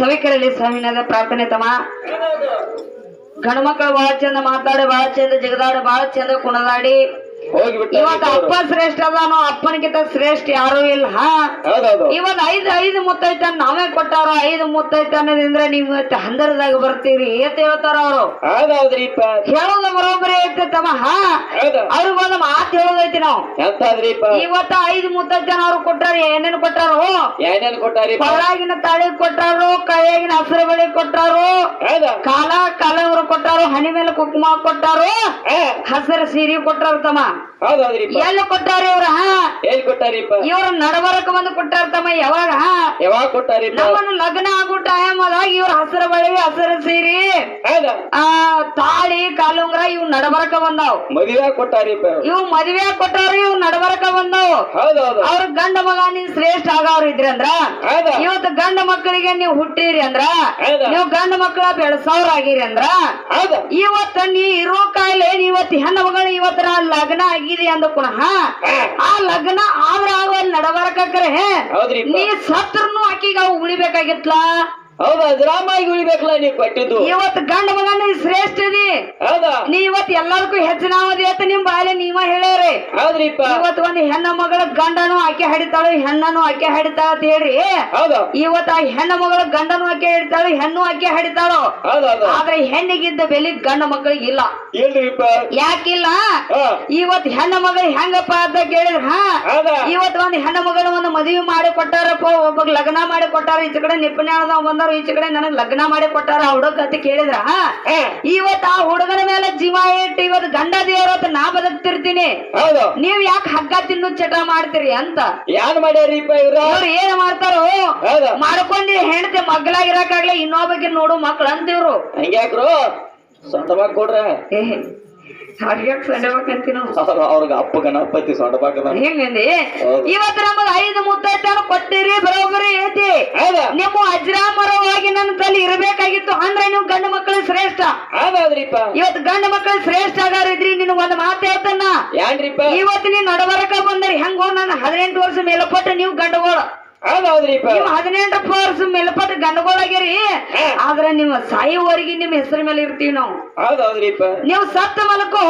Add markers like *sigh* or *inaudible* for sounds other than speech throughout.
ಸಭಿಕರಲ್ಲಿ ಸ್ವಾಮಿನಾದ ಪ್ರಾರ್ಥನೆ ತಮ್ಮ. ಗಂಡು ಮಕ್ಕಳು ಬಹಳ ಚಂದ ಮಾತಾಡಿ, ಬಹಳ ಚಂದ ಜಗದಾಡಿ, ಬಹಳ ಚಂದ ಕುಣದಾಡಿ. ಇವತ್ತು ಅಪ್ಪ ಶ್ರೇಷ್ಠ ಅದಾನೋ ಅಪ್ಪನಿಗಿಂತ ಶ್ರೇಷ್ಠ ಯಾರು ಇಲ್ಲ. ಇವತ್ ಇವತ್ತು ಐದು ಐದು ಮುತ್ತೈತ ನಾವೇ ಕೊಟ್ಟಾರ ಐದು ಮುತ್ತೈತ ಅನ್ನೋದ್ರಿಂದ ನೀವು ಇವತ್ತು ಹಂದರದಾಗ ಬರ್ತೀರಿ. ಏತ ಹೇಳ್ತಾರ ಅವರು? ಹೇಳೋದ ಬರೋಬ್ಬರಿ ಐತೆ ತಮ್ಮ ಹೌದ. ಅವ್ರಿಗೊಂದು ಮಾತು ಹೇಳೋದೈತಿ ನಾವು. ಇವತ್ತ ಐದು ಮುತ್ತೈತನ ಅವ್ರು ಕೊಟ್ಟಾರ ಏನೇನು ಕೊಟ್ಟಾರು? ಏನೇನು ಕೊಟ್ಟಾರಿ ತಾಳಿ ಕೊಟ್ಟಾರು ಕೈಯಾಗಿನ ಹಸಿರು ಬಳಿ ಕೊಟ್ಟಾರು. ಕಾಲ ಕೊಟ್ಟಾರು? ಹಣಿ ಮೇಲೆ ಕುಂಕುಮ ಕೊಟ್ಟಾರು? ಹಸಿರು ಸೀರಿ ಕೊಟ್ಟಾರು ತಮ್ಮ. ಎಲ್ಲಿ ಕೊಟ್ಟಾರ ಇವ್ರ? ಕೊಟ್ಟಾರಿಪ್ಪ? ಇವ್ರ ನಡಬರಕ ಬಂದು ಕೊಟ್ಟಾರ ತಮ್ಮ ಯಾವಾಗ? ಯಾವಾಗ ಕೊಟ್ಟಾರಿ ನಮ್ಮನ್ನು ಲಗ್ನ ಆಗೋ ಟೈಮ್ ಅದಾಗ ಇವ್ರ ಹಸರ ಬಳಿ ಹಸರ ಸೀರಿ. ಆ ತಾಳಿ ಕಾಲುಂಗ್ರ ಇವ್ ನಡಬರಕ ಬಂದಾವ್. ಮದುವೆ ಕೊಟ್ಟಾರಿಪ್ಪ. ಇವ್ ಮದುವೆ ಕೊಟ್ಟಾರ ಇವ್ ನಡಬರಕ ಬಂದಾವ್. ಹೌದೌದು ಅವ್ರ ಗಂಡ ಮಗ ನೀನ್ ಶ್ರೇಷ್ಠ ಆಗವ್ರ ಇದ್ರಿ ಅಂದ್ರ? ಇವತ್ತು ಗಂಡ ಮಕ್ಕಳಿಗೆ ನೀವು ಹುಟ್ಟಿರಿ ಅಂದ್ರ? ನೀವ್ ಗಂಡ ಮಕ್ಕಳ ಬೆಳಸವ್ರ ಆಗಿರಿ ಅಂದ್ರ? ಇವತ್ತ ನೀ ಇರೋ ಕಾಯಿಲೆ ಇವತ್ತು ಹೆಣ್ಣು ಮಗಳು ಇವತ್ತು ಲಗ್ನ ಆಗಿದೆ ಅಂದ ಪುನಃ ಆ ಲಗ್ನ ಆದ್ರ ಆಗ ನಡಬರಕ್ರೆ ನೀ ಸತ್ರನು ಆಕಿಗ ಅವು ಉಳಿಬೇಕಾಗಿತ್ಲ? ಹೌದ? ಗ್ರಾಮಾಗಿ ಉಳಿಬೇಕಲ್ಲ ನೀ ಕೊಟ್ಟಿದ್ದು. ಇವತ್ತು ಗಂಡ ಮಗನ ನೀ ಶ್ರೇಷ್ಠ ಅದಿ ಹೌದ? ನೀ ಇವತ್ತು ಎಲ್ಲದಕ್ಕೂ ಹೆಚ್ಚಿನ ಅಂತ ನಿಮ್ ಬಾಲೆ ನೀವ ಹೇಳ್ಯಾರಿ. ಹೌದ್ರಿಪ್ಪ. ಇವತ್ತು ಒಂದು ಹೆಣ್ಣ ಮಗಳ ಗಂಡನು ಆಕೆ ಹಿಡಿತಾಳು ಹೆಣ್ಣನು ಆಕೆ ಹಿಡಿತಾಳ ಅಂತ ಹೇಳ್ರಿ. ಹೌದು. ಇವತ್ತು ಆ ಹೆಣ್ಣ ಮಗಳ ಗಂಡನು ಆಕೆ ಹಿಡಿತಾಳು ಹೆಣ್ಣು ಆಕೆ ಹಿಡಿತಾಳು. ಆದ್ರೆ ಹೆಣ್ಣಿಗಿದ್ದ ಬೆಲೆ ಗಂಡ ಮಕ್ಕಳಿಗೆ ಇಲ್ಲ. ಇಲ್ರಿಪ್ಪ. ಯಾಕಿಲ್ಲ? ಹಾ. ಇವತ್ ಹೆಣ್ಣ ಮಗಳು ಹೆಂಗಪ್ಪ ಅಂತ ಕೇಳಿದ್ರ ಹಾ? ಹೌದ? ಇವತ್ ಒಂದ್ ಹೆಣ್ಣ ಮಗಳ ಒಂದು ಮದುವೆ ಮಾಡಿ ಕೊಟ್ಟಾರಪ್ಪ ಒಬ್ಬ ಲಗ್ನ ಮಾಡಿ ಕೊಟ್ಟಾರ ಈಚ ಕಡೆ ನಿಪುಣ ಬಂದಾರ ಈಚ ಕಡೆ ನನಗ್ ಲಗ್ನ ಮಾಡಿ ಕೊಟ್ಟಾರ ಆ ಹುಡುಗ ಅಂತ ಕೇಳಿದ್ರ. ಇವತ್ ಆ ಹುಡುಗನ ಮೇಲೆ ಜೀವ ಇಟ್ಟು ಇವತ್ ಗಂಡ ದೇವರತ್ ನಾ ಬದುಕ್ತಿರ್ತೀನಿ. ಹೌದು. ನೀವ್ ಯಾಕೆ ಹಗ್ಗ ತಿನ್ನು ಚಟ ಮಾಡ್ತೀರಿ ಅಂತ. ಯಾನ್ ಮಾಡ್ಯಾರಿಪ್ಪ ಇವ್ರ? ಅವ್ರು ಏನ್ ಮಾಡ್ತಾರೋ? ಹೌದ. ಮಾಡ್ಕೊಂಡಿ ಹೆಂಡತಿ ಮಗ್ಲಾಗಿರಕಾಗ್ಲಿ ಇನ್ನೊಬ್ಬಕ್ಕೆ ನೋಡು ಮಕ್ಳು ಅಂತಿವ್ರು ಹಂಗ್ಯಾಕ್ರು? ಸ್ವಂತವಾಗಿ ಕೊಡ್ರ. ಹಾಡ್ಯಾಕ್ ಸಂಡಬೇಕಂತೀವಿ ನಾವು ಅವ್ರ- ಅವ್ರಿಗೆ ಅಪ್ಪ ಗಣಪತಿ ಸೊಂಟ ಬಾಕದ ಹೆಂಗಂದಿ. ಇವತ್ತು ನಮಗ ಐದು ಮುತ್ತೈತಾನ ಕೊಟ್ಟಿರಿ ಬರೋಬ್ಬರಿ ಐತಿ. ನಿಮ್ಮ ಅಜ್ರಾಮರವಾಗಿ ನನ್ನ ತಲೆ ಇರಬೇಕಾಗಿತ್ತು ಅಂದ್ರೆ ನೀವು ಗಂಡ ಮಕ್ಕಳು ಶ್ರೇಷ್ಠ. ಹೌದೌದ್ರಿಪ್ಪ ಇವತ್ತು ಗಂಡ ಮಕ್ಕಳು ಶ್ರೇಷ್ಠ ಆಗಾರಿದ್ರಿ ನಿನ್ ಒಂದ್ ಮಾತು ಹೇಳ್ತಾನ? ಯಾನ್ರಿಪ್ಪ? ಇವತ್ತು ನೀನ್ ನಡಬರಕ ಬಂದ್ರಿ ಹೆಂಗೋ ನಾನು ಹದಿನೆಂಟು ವರ್ಷ ಮೇಲ್ಪಟ್ಟು ನೀವು ಗಂಡಗಳು. ಹದಿನೆಂಟು ವರ್ಷ ಮೇಲ್ಪಟ್ಟು ಗಂಡಗೋಳಾಗಿರಿ ಆದ್ರೆ ನಿಮ್ಮ ಸಾಯುವವರೆಗೆ ನಿಮ್ಮ ಹೆಸರು ಮೇಲೆ ಇರ್ತೀವಿ ನಾವು. ನೀವು ಸತ್ತ ಮಲಕು.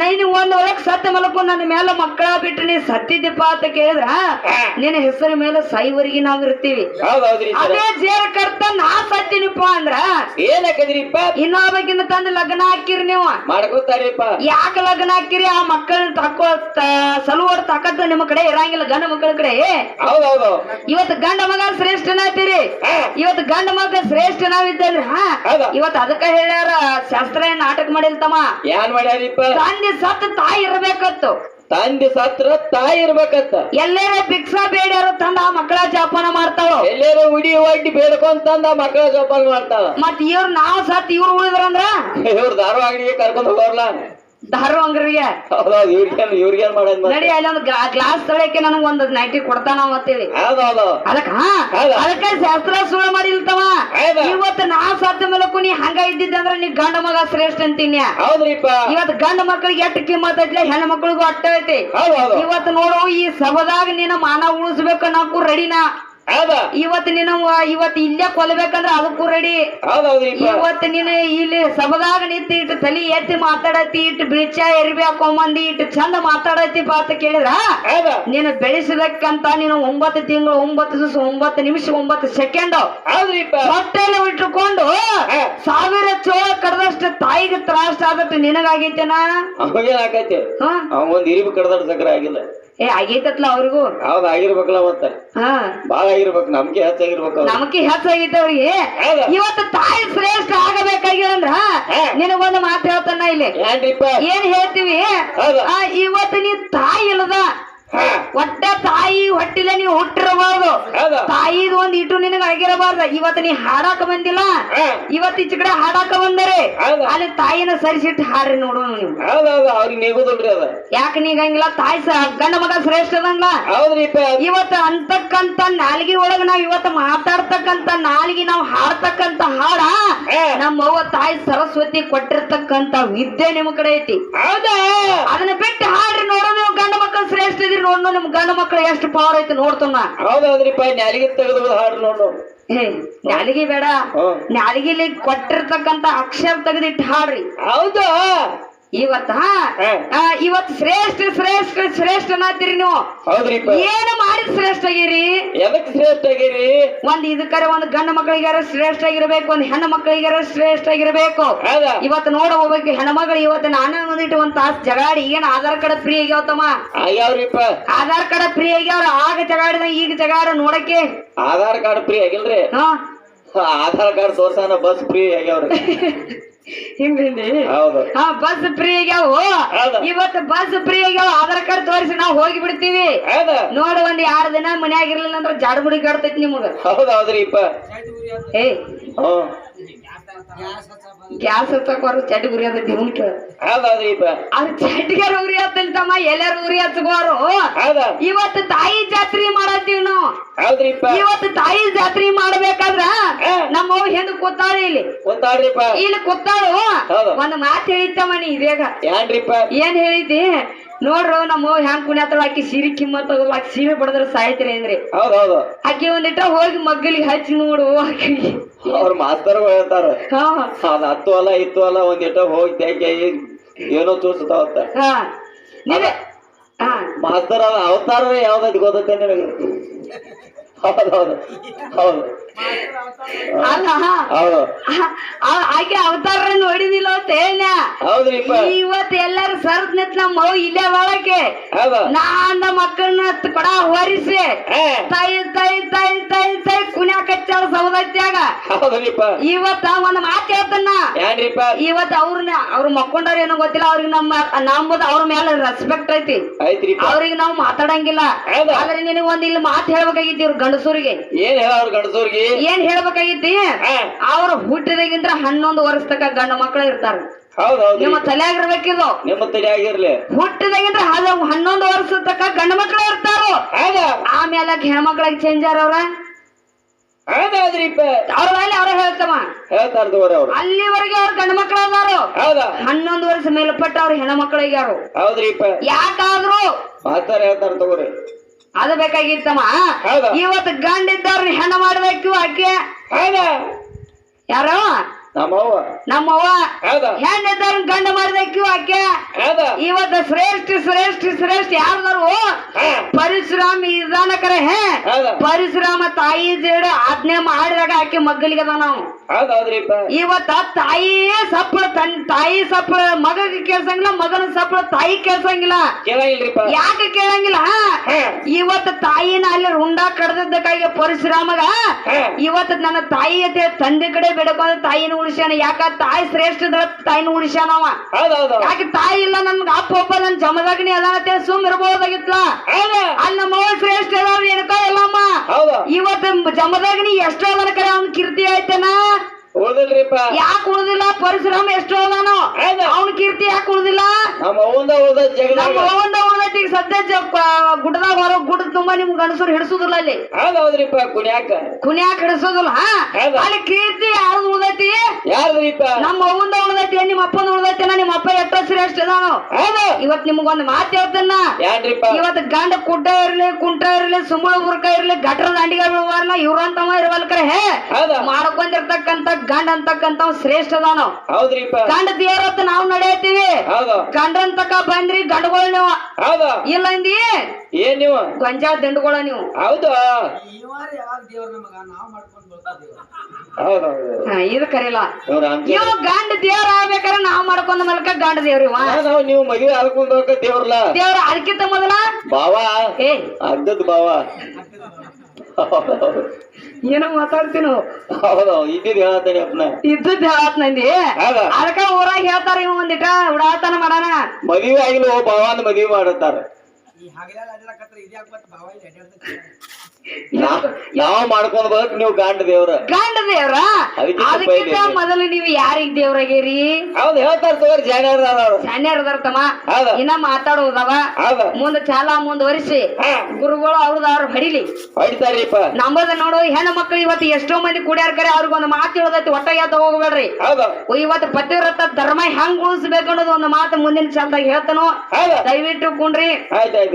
ನೀನು ಒಂದ್ ಒಳಗ್ ಸತ್ತ ಮಲಕು. ನನ್ನ ಮೇಲೆ ಮಕ್ಕಳ ಬಿಟ್ಟು ನೀ ಸತ್ತಿದ್ದಪ್ಪ ಅಂತ ಕೇಳಿದ್ರ? ನಿನ್ನ ಹೆಸರ ಮೇಲೆ ಸಾಯುವರೆಗೆ ನಾವ್ ಇರ್ತೀವಿ. ಅದೇ ಜೇರ ಕರ್ತ ನಾ ಸತ್ತಿನಪ್ಪ ಅಂದ್ರ? ಏನಾಕದ್ರಿಪ್ಪ ಇನ್ನೊಬ್ಬಕ್ಕಿಂತ ತಂದ ಲಗ್ನ ಹಾಕಿರಿ ನೀವು. ಮಾಡ್ಕೋತಾರಿಪ್ಪ ಯಾಕೆ ಲಗ್ನ ಹಾಕಿರಿ? ಆ ಮಕ್ಕಳನ್ನ ತಕ್ಕೋ ಸಲುವಾಡ್ ತಾಕತ್ತು ನಿಮ್ಮ ಕಡೆ ಇರಂಗಿಲ್ಲ ಗಂಡ ಮಕ್ಕಳ ಕಡೆ. ಹೌದೌದು. ಇವತ್ತು ಗಂಡ ಮಗ ಶ್ರೇಷ್ಠನಾಗ್ತೀರಿ. ಇವತ್ತು ಗಂಡ ಮಗ ಶ್ರೇಷ್ಠ ನಾವಿದ್ದೇನ್ರಿ ಹಾ? ಇವತ್ತು ಅದಕ್ಕ ಹೇಳ್ಯಾರ ಶಾಸ್ತ್ರ ಏನ್ ನಾಟಕ ಮಾಡಿಲ್ತಮ್ಮ ಏನ್ ಮಾಡ್ಯಾರಿಪ್ಪ? ತಂದೆ ಸತ್ತ ತಾಯಿ ಇರ್ಬೇಕತ್ತು. ತಂದೆ ಸತ್ರ ತಾಯಿ ಇರ್ಬೇಕತ್ತ. ಎಲ್ಲೇರ ಭಿಕ್ಷಾ ಬೇಡ್ಯಾರ ತಂದ ಆ ಮಕ್ಕಳ ಜೋಪಾನ ಮಾಡ್ತಾವ ಎಲ್ಲೇರ ಉಡಿ ಒಡ್ಡಿ ಬೇಡ್ಕೊಂತಂದ ಮಕ್ಕಳ ಜೋಪಾನ ಮಾಡ್ತಾವ ಮತ್ ಇವ್ರ ನಾವ್ ಸತ್ ಇವ್ರು ಉಳಿದ್ರಂದ್ರ? ಇವ್ರ ಧಾರವಾಡಿಗೆ ಕರ್ಕೊಂಡು ಹೋಗ್ರಲ್ಲ ದಾರು ಅಂಗರಿಗೆ ಹೌದೌದು ಇವ್ರಿಗೇನ್ ಇವ್ರಿಗೇನ್ ಮಾಡೋದ್ ಮತ್ತೆ? ನಡಿ ಗ್ಲಾಸ್ ನನಗ್ ಒಂದು ನೈಟಿ ಕೊಡ್ತಾನ ಅಂತೇಳಿ ಹೌದೌದು ಅದಕ್ಕ ಶಾಸ್ತ್ರ ಸುಳ್ಳು ಮಾಡಿಲ್ತವ. ಹೌದಾ? ಇವತ್ತು ನಾ ಸತ್ತ ನೀ ಹಂಗ ಇದ್ದಿದ್ದಂದ್ರ ನೀ ಗಂಡ ಮಗ ಶ್ರೇಷ್ಠ ಅಂತೀನಿ. ಹೌದ್ರಿಪ್ಪ. ಇವತ್ತು ಗಂಡ ಮಕ್ಕಳಿಗೆ ಎಷ್ಟು ಕಿಮ್ಮತ್ ಐತ್ಲೆ ಹೆಣ್ಣು ಮಕ್ಳಿಗೂ ಅಟ್ಟ ಐತಿ. ಇವತ್ ಇವತ್ತು ನೋಡು ಈ ಸಭದಾಗ ನಿನ್ನ ಮಾನ ಉಳಿಸ್ಬೇಕು ನಾಕು ರೆಡಿನಾ ಹೌದಾ? ಇವತ್ತು ನೀನು ಇವತ್ತು ಇಲ್ಲೇ ಕೊಲ್ಬೇಕಂದ್ರ ಅದಕ್ಕೂ ರೆಡಿ ಹೌದೌದ್ರಿಪ್ಪ ಇವತ್ತು ನೀನು ಇಲ್ಲಿ ಸಭದಾಗ ನಿಂತು ಇಟ್ಟು ತಲಿ ಎತ್ತಿ ಮಾತಾಡತಿ ಇಟ್ಟು ಬಿಳಿಚ ಎರಿಬಿ ಹಾಕೊಂಬಂದಿ ಇಟ್ಟು ಚಂದ ಮಾತಾಡತಿ ಅಂತ ಕೇಳಿದ್ರ? ನಿನ್ನ ನೀನು ಬೆಳೆಸಿದಕ್ಕಂತ ನೀನು ಒಂಬತ್ತು ತಿಂಗಳು ಒಂಬತ್ತು ದಿವಸ ಒಂಬತ್ತು ನಿಮಿಷ ಒಂಬತ್ತು ಸೆಕೆಂಡ್ ಹೊಟ್ಟೆಲ್ಲ ಇಟ್ಟುಕೊಂಡು. ಸಾವಿರ ಚೋಳ ಕಡ್ದಷ್ಟು ತಾಯಿಗೆ ತ್ರಾಸ ಆದಟ್ಟು ನಿನಗಾಗೈತೆನಾ ಒಂದ್ ಇರಿಬು ಕಡ್ದಾಡ್ ಸಕ್ರೆ ಆಗಿಲ್ಲ. ಏ ಆಗೈತತ್ಲ ಅವ್ರಿಗೂ ಹೌದ್ ಆಗಿರ್ಬೇಕಲ್ಲ ಮತ್ತ ಹಾ ಬಾಳ ಆಗಿರ್ಬೇಕು ನಮ್ಗೆ ಹೆಚ್ಚಾಗಿರ್ಬೇಕು. ನಮಕಿ ಹೆಚ್ಚಾಗೈತೆ ಅವ್ರಿಗೆ? ಇವತ್ತು ತಾಯಿ ಶ್ರೇಷ್ಠ ಆಗಬೇಕಾಗಿರಂದ್ರ. ನಿನಗೊಂದು ಮಾತು ಹೇಳ್ತಾನ ಇಲ್ಲಿ ಏನ್ ಹೇಳ್ತೀವಿ? ಆ, ಇವತ್ತು ನೀ ಒಟ್ಟ ತಾಯಿ ಹೊಟ್ಟಿಲೆ ನೀವು ಹುಟ್ಟಿರಬಾರ್ದು. ತಾಯಿದ ಒಂದ್ ಇಟ್ಟು ನಿನಗ ಆಗಿರಬಾರ್ದು ಇವತ್ತು ನೀ ಹಾಡಾಕ ಬಂದಿಲ್ಲ? ಇವತ್ ಇವತ್ತು ಈಚ ಕಡೆ ಹಾಡಾಕ ಬಂದರೆ? ಅಲ್ಲಿ ತಾಯಿನ ಸರಿಸಿಟ್ಟು ಹಾಡ್ರಿ ನೋಡೋಣ ನೀವು ಅವ್ರಿಗೆ ನೀಗುದಿಲ್ರಿ ಅದ. ಯಾಕೆ ನೀಗಂಗಿಲ್ಲ? ತಾಯಿ ಗಂಡ ಮಗ ಶ್ರೇಷ್ಠ ಅದಂಗ ಇವತ್ ಇವತ್ತು ಅಂತಕ್ಕಂತ ನಾಲ್ಗಿ ಒಳಗ ನಾವ್ ಇವತ್ತು ಮಾತಾಡ್ತಕ್ಕಂತ ನಾಲ್ಗಿ ನಾವ್ ಹಾಡ್ತಕ್ಕಂತ ಹಾಡ ನಮ್ಮವ್ವ ತಾಯಿ ಸರಸ್ವತಿ ಕೊಟ್ಟಿರ್ತಕ್ಕಂತ ವಿದ್ಯೆ ನಿಮ್ ಕಡೆ ಐತಿ. ಹೌದಾ? ಅದನ್ನ ಬಿಟ್ಟು ಹಾಡ್ರಿ ನೋಡೋ ನೀವು ಗಂಡ ಮಕ್ಕಳು ಶ್ರೇಷ್ಠ ಇದ್ರಿ ನೋಡೋ ನಿಮ್ ಗಂಡ ಮಕ್ಕಳು ಮಕ್ಳು ಎಷ್ಟು ಪವರ್ ಐತಿ ನೋಡ್ತಾನ ಹೌದೌದ್ರಿಪ್ಪ ನ್ಯಾಲಿಗೆ ತೆಗೆದು ಹಾಡ್ರಿ ನೋಡು ಹ್ಮ್ ನ್ಯಾಲಿಗೆ ಬೇಡ. ನ್ಯಾಲಿಗೆಲಿ ಕೊಟ್ಟಿರ್ತಕ್ಕಂತ ಅಕ್ಷರ ತೆಗೆದಿಟ್ಟು ಹಾಡ್ರಿ. ಹೌದು. ಇವತ್ತ ಇವತ್ ಶ್ರೇಷ್ಠ ಶ್ರೇಷ್ಠ ಶ್ರೇಷ್ಠ ಅನ್ನತ್ತೀರಿ ನೀವು. ಹೌದ್ರಿಪ್ಪ. ಏನು ಮಾಡಿ ಶ್ರೇಷ್ಠ ಆಗಿರಿ ಎದಕ್ ಶ್ರೇಷ್ಠ ಆಗಿರಿ ಒಂದ್ ಇದಕ್ಕರ ಒಂದ್ ಗಂಡ ಮಕ್ಕಳಿಗಾರ ಶ್ರೇಷ್ಠ ಆಗಿರ್ಬೇಕು ಒಂದ್ ಹೆಣ್ಣು ಮಕ್ಕಳಿಗಾರ ಶ್ರೇಷ್ಠ ಆಗಿರ್ಬೇಕು ಇವತ್ ಇವತ್ತು ನೋಡ ಹೋಗ್ಬೇಕು ಹೆಣ್ಮಗಳು ಇವತ್ತು ನಾನು ಒಂದಿಟ್ಟು ಒಂದ್ ತಾಸ್ ಜಗಾಡಿ ಏನ್ ಆಧಾರ್ ಕಾರ್ಡ್ ಫ್ರೀ ಆಗ್ಯಾವತ್ತಮ್ಮ? ಆಗ್ಯಾವ್ರಿಪ್ಪ. ಆಧಾರ್ ಕಾರ್ಡ್ ಫ್ರೀ ಆಗ್ಯಾವ್ರ ಆಗ ಜಗಾಡಿದ ಈಗ ಜಗಾಡ ನೋಡಕ್ಕೆ. ಆಧಾರ್ ಕಾರ್ಡ್ ಫ್ರೀ ಆಗಿಲ್ರಿ? ಹಾ. ಆಧಾರ್ ಕಾರ್ಡ್ ತೋರ್ಸಾನ ಬಸ್ ಫ್ರೀ ಆಗ್ಯಾವ್ರಿ. *laughs* ಬಸ್ ಫ್ರೀ ಆಗ್ಯಾವ. ಇವತ್ತು ಬಸ್ ಫ್ರೀ ಆಗ್ಯಾವ. ಆಧಾರ್ ಕಾರ್ಡ್ ತೋರಿಸಿ ನಾವು ಹೋಗಿ ಬಿಡ್ತೀವಿ ನೋಡ ಒಂದ್ ಎರಡ್ ದಿನ ಮನ್ಯಾಗ ಇರ್ಲಿಲ್ಲ ಅಂದ್ರೆ ಜಾಡಬುಡಿ ಕಾಡ್ತೈತಿ ನಿಮಗ. ಹೌದೌದ್ರಿಪ್ಪ ಏ ಗ್ಯಾಸ್ ಹಚ್ಚಕೋರು ಚಡ್ಡಿ ಉರಿ ಅದ ದೇವನ್ ಕೇಳ ಅವ್ರ ಉರಿ ಹತ್ತಲ್ತಮ್ಮ ಎಲ್ಲಾರು ಉರಿ ಹೌದಾ? ಇವತ್ತು ತಾಯಿ ಜಾತ್ರೆ ಮಾಡತ್ತೀವಿ ನಾವು. ಹೌದ್ರಿಪ್ಪ ಇವತ್ತು ತಾಯಿ ಜಾತ್ರೆ ಮಾಡ್ಬೇಕಾದ್ರ ನಮ್ಮ ಹೆಂಗ್ ಕೂತಾಳೆ ಇಲ್ಲಿ? ಇಲ್ಲಿ ಕೂತಾಳು. ಒಂದ್ ಮಾತು ಹೇಳಿತ್ತಮ್ಮ ನೀ ಇದೇಗ ಏನ್ರಿಪ್ಪ ಏನ್ ಹೇಳಿದ್ದಿ? ನೋಡ್ರು ನಮ್ಮ ಹೆಂಗ್ ಕುಣ್ಯಾತಳ ಆಕಿ ಸಿರಿ ಕಿಮ್ಮತ್ ಆಕಿ ಸೀರೆ ಬಡದ್ರ ಸಾಯ್ತಿರಿ ಅಂದ್ರಿ. ಹೌದೌದು ಆಕಿ ಒಂದಿಟ್ಟ ಹೋಗಿ ಮಗ್ಗಲಿಗೆ ಹಚ್ಚಿ ನೋಡು ಆಕಿ. ಅವ್ರ ಮಾಸ್ತರ್ ಹೇಳ್ತಾರ ಅದ್ ಹತ್ತು ಅಲ್ಲ ಇತ್ತು ಅಲ್ಲ ಒಂದ್ ಇಟ್ಟ ಹೋಗಿ ತೆಗೆ ಏನೋ ತೋರಿಸ್ತಾವತ್ತ ಮಾಸ್ತರ್ ಅದ ಅವತಾರ ಯಾವ್ದೈತಿ ಗೊತ್ತೈತೆ ನಿನಗೆ? ಹೌದೌದು ಹೌದು. ಅಲ್ಲ ಹೌದು. ಆ- ಆ- ಆಕೆ ಅವತಾರ ನೋಡಿದಿಲ್ಲ ಅಂತ ಹೇಳ ಇವತ್ ಎಲ್ಲಾರು ಸರ್ದ್ ನಿಂತ ನಮ್ಮ ಮಗು ಇಲ್ಲೇ ಒಳಗೆ ನಾನ್ ನಾನ ಮಕ್ಕಳನ್ನ ಕೊಡ ಹೊರಿಸಿ ತಾಯಿ ತಾಯಿ ತಾಯಿ ತಾಯಿ ತಾಯಿ ಕುಣ್ಯಾಕ ಸೌದತ್ಯಾಗ ಹೌದ್ರಿಪ್ಪ. ಇವತ್ತ ಒಂದ್ ಮಾತು ಇವತ್ತು ಅವ್ರನ್ನ ಅವ್ರ ಮಕ್ಕೊಂಡವ್ರ ಏನೋ ಗೊತ್ತಿಲ್ಲ ಅವ್ರಿಗೆ ನಮ್ಮ ನಮ್ಮದು ಅವ್ರ ಮೇಲೆ ರೆಸ್ಪೆಕ್ಟ್ ಐತಿ. ಅವ್ರಿಗೆ ನಾವು ಮಾತಾಡಂಗಿಲ್ಲ? ಆದ್ರೆ ನಿನಗೆ ಒಂದ್ ಇಲ್ಲಿ ಮಾತು ಹೇಳ್ಬೇಕಾಗಿತ್ತು ಇವ್ರ ಗಂಡಸೂರಿಗೆ. ಏನ್ ಹೇಳ ಅವ್ರ ಗಂಡಸೂರ್ಗಿ? ಏನ್ ಹೇಳ್ಬೇಕಾಗಿತ್ತಿ? ಅವ್ರ ಹುಟ್ಟಿದಾಗಿಂದ್ರ ಹನ್ನೊಂದು ವರ್ಷ ತಕ ಗಂಡ ಮಕ್ಕಳು ಇರ್ತಾರ. ನಿಮ್ಮ ತಲೆಯಾಗಿರ್ಬೇಕಿದು. ನಿಮ್ಮ ತಲೆ ಆಗಿರ್ಲಿ ಹುಟ್ಟಿದಾಗಿಂದ್ರ ಹದ ಹನ್ನೊಂದು ವರ್ಷ ತಕ ಗಂಡ ಮಕ್ಕಳು ಇರ್ತಾರ. ಆಮೇಲೆ ಹೆಣ್ಮಕ್ಳಾಗಿ ಚೇಂಜ್ ಅವ್ರ? ಹೌದೌದ್ರಿಪ್ಪ ಅವ್ರ ಮೇಲೆ ಅವ್ರ ಹೇಳ್ತವ. ಹೇಳ್ತಾರ ತಗೋರಿ ಅವ್ರು. ಅಲ್ಲಿವರೆಗೆ ಅವ್ರ ಗಂಡ ಮಕ್ಕಳು ಅದಾರು ಹೌದಾ? ಹನ್ನೊಂದು ವರ್ಷ ಮೇಲ್ಪಟ್ಟ ಅವ್ರ ಹೆಣ್ಣು ಯಾರು? ಹೌದ್ರಿಪ್ಪ ಯಾಕಾದ್ರು. ಮಾತಾರ ಹೇಳ್ತಾರ ತಗೋರಿ. ಅದು ಬೇಕಾಗಿತ್ತಮ್ಮ. ಹೌದಾ? ಇವತ್ತು ಗಂಡ ಇದ್ದವ್ರನ್ನ ಹೆಣ್ಣ ಮಾಡ್ಬೇಕು ಆಕೆ? ಹೌದಾ? ಯಾರೋ? ನಮ್ಮವ್ವ. ನಮ್ಮವ್ವ. ಗಂಡ ಮಾಡ್ಬೇಕು ಆಕೆ ಇವತ್ತು ಶ್ರೇಷ್ಠ ಶ್ರೇಷ್ಠ ಶ್ರೇಷ್ಠ ಯಾರ್ದಾರು? ಪರಿಶುರಾಮ ಪರಿಶ್ರಮ ಇದಾನಕರೆ ಹೇ. ಪರಿಶ್ರಮ ತಾಯಿ ಜೇಡ ಆಜ್ಞೆ ಮಾಡಿದಾಗ ಆಕೆ ಮಗ್ಗಲಿಗೆ ಅದ ನಾವು ಇವತ್ತ ತಾಯಿಯೇ ಸಪ್ಪಳ ತನ್ ತಾಯಿ ಸಪ್ಪಳ ಮಗ ಕೇಳ್ಸಂಗಿಲ್ಲ ಮಗನ ಸಪ್ಪಳ ತಾಯಿ ಕೇಳ್ಸಂಗಿಲ್ಲ. ಯಾಕೆ ಕೇಳಂಗಿಲ್ಲ? ಹಾ? ಇವತ್ತು ತಾಯಿನ ಅಲ್ಲಿ ರುಂಡ ಕಡ್ದದ್ದಕ್ಕಾಗಿ ಪರಿಶ್ರಮಗ ಇವತ್ತ ನನ್ನ ತಾಯಿ ಅಂತ ತಂದೆ ಕಡೆ ಬೇಡಕೊಂಡ ತಾಯಿನ ಉಳಿಸ್ಯಾನ. ಯಾಕ ತಾಯಿ ಶ್ರೇಷ್ಠ ಇದ್ರ ತಾಯಿನ ಉಳಿಸ್ಯಾನವ ಯಾಕೆ ತಾಯಿ ಇಲ್ಲ ನನ್ಗ? ಅಪ್ಪ ಒಬ್ಬ ನನ್ ಜಮದಗ್ನಿ ಅದ ಸುಮ್ ಇರ್ಬೋದಾಗಿತ್ಲ? ಹೌದಾ. ಅಲ್ಲಿ ನಮ್ಮ ಶ್ರೇಷ್ಠ ಏನಕ್ಕ ಇಲ್ಲಮ್ಮ ಇವತ್ತು ಜಮದಗ್ನಿ ಎಷ್ಟೋ ಅದನ ಕರೆ ಅವ್ನ ಕೀರ್ತಿ ಐತನ ಉಳ್ದಿಲ್ರಿಪ್ಪ ಯಾಕೆ ಉಳ್ದಿಲ್ಲ ಪರಿಶ್ರಮ ಎಷ್ಟು ಅದಾನೋ. ಅವನ ಕೀರ್ತಿ ಯಾಕೆ ಉಳ್ದಿಲ್ಲ ನಮ್ಮ ಅವಂದ ಉಳ್ದ ಜಗದಾಗ ನಮ್ಮ ಒಂದ ಗುಡ್ಡದಾಗ ಹೊರ ಗುಡ್ಡ ತುಂಬಾ ನಿಮ್ ಗಂಡಸರು ಹಿಡಿಸುದಿಲ್ಲ ಅಲ್ಲಿ. ಹೌದೌದ್ರಿಪ್ಪ ಕುನ್ಯಾಕ ಕುಣಿಯಾಕ ಹಿಡಿಸೋದಿಲ್ಲ? ಅಲ್ಲಿ ಕೀರ್ತಿ ಯಾರು ಉಳ್ದೈತಿ? ಯಾರ್ದ್ರಿಪ್ಪ? ನಮ್ಮ ಅವಂದ ಉಳ್ದೈತಿ ನಿಮ್ಮ ಅಪ್ಪನ ಉಳ್ದೈತಿ ನಿಮ್ಮ ಅಪ್ಪ ಎಟ್ಟ ಶ್ರೇಷ್ಠ ನಾನು ಹೌದು? ಇವತ್ ನಿಮ್ಗೊಂದು ಮಾತು ಹೇಳ್ತೇನ ಇವತ್ ಇವತ್ತು ಗಂಡ ಕುಡ್ಡ ಇರ್ಲಿ ಕುಂಟ ಇರ್ಲಿ ಸುಮ್ಮಳ ಬುರ್ಕ ಇರ್ಲಿ ಗಟ್ರ ದಂಡಿಗ ಇವ್ರಂತ ಇವ್ರಂತವ ಇರವಲ್ಕರೆ ಹೇ? ಹೌದಾ? ಮಾಡ್ಕೊಂಡಿರ್ತಕ್ಕಂತ ಗಂಡ ಅಂತಕ್ಕಂತ ಶ್ರೇಷ್ಠ ಅದಾನು ಹೌದ್ರಿಪ್ಪ? ಗಂಡ ದೇವರತ್ ನಾವು ನಡೆಯತ್ತೀವಿ. ಹೌದು? ಗಂಡನ್ ಬಂದ್ರಿ ಗಂಡಗಳು ನೀವು. ಹೌದಾ? ಇಲ್ಲ ಅಂದಿ? ಏನ್ ನೀವು? ಗಂಜಾ ದಿಂಡುಗಳ ನೀವು. ಹೌದು? ಹಾ, ಇದು ಕರೀಲ ನೀವು ಗಂಡ ದೇವ್ರ ಆಗ್ಬೇಕಾರ ನಾವ್ ಮಾಡ್ಕೊಂಡ ಮಲ್ಕ ಗಂಡ ದೇವ್ರಿ ನಾವು ನೀವು ಮದುವೆ ಆಡ್ಕೊಂಡು ಹೋಗ ದೇವ್ರಲ್ಲ. ದೇವ್ರ ಅದಕ್ಕಿಂತ ಮೊದಲ? ಬಾವಾ ಏ. ಅಗ್ಗದ್ ಬಾವ ಏನೋ ಮಾತಾಡ್ತೀನು ಹೌದು ಇದ್ದಿದ್ ಹೇಳತ್ತೇನೆ ಅಪ್ಪನ. ಇದ್ದದ್ ಹೇಳತ್ ನಂದಿ. ಹೌದಾ? ಅದಕ್ಕ ಊರಾಗ ಹೇಳ್ತಾರ ಇವ ಒಂದಿಟ. ಉಡಾತನ ಮಾಡಾನ ಮದುವೆ ಆಗಿಲ್ಲ ಓ ಬಾವನ್ ಮದುವೆ ಮಾಡತ್ತಾರ. ನಾ- ನಾವ್ ಮಾಡ್ಕೊಂಡ್ ಬರಕ್ ನೀವು ಗಾಂಡ ದೇವ್ರ. ಗಂಡ ದೇವ್ರ? ಅದಕ್ಕಿಂತ. ಮೊದಲು ನೀವು ಯಾರಿಗ್ ದೇವ್ರಾಗೇರಿ? ಹೌದು ಹೇಳ್ತಾರ ತಗೋರಿ ಜಾಣ್ಯಾರ ಅವ್ರು. ಸಣ್ಣ ತಮ್ಮ. ಹೌದಾ. ಇನ್ನ ಮಾತಾಡುವುದವ. ಹೌದಾ. ಮುಂದ ಚಾಲ ಮುಂದುವರಿಸಿ. ಹಾ. ಗುರುಗಳು ಅವ್ರದ್ದು ಅವ್ರು ಹಡಿಲಿ. ಹೊಡಿತಾರಿಪ್ಪ. ನಮ್ಮದ ನೋಡು ಹೆಣ್ಣು ಮಕ್ಳು ಇವತ್ತು ಎಷ್ಟೋ ಮಂದಿ ಕುಡಿಯಾರ ಕರೆ ಅವ್ರಿಗೊಂದು ಮಾತು ಹೇಳದೈತಿ ಒಟ್ಟ ಎದ್ದ ಹೋಗ್ಬೇಡ್ರಿ. ಹೌದಾ. ಇವತ್ತು ಪತಿವ್ರತ ಧರ್ಮ ಹೆಂಗ್ ಉಳಿಸ್ಬೇಕು ಅನ್ನೋದು ಒಂದು ಮಾತು ಮುಂದಿನ ಚಾಲದಾಗ ಹೇಳ್ತಾನೋ. ಹೌದಾ. ದಯವಿಟ್ಟು ಕುಂಡ್ರಿ. ಆಯ್ತಾಯ್ತು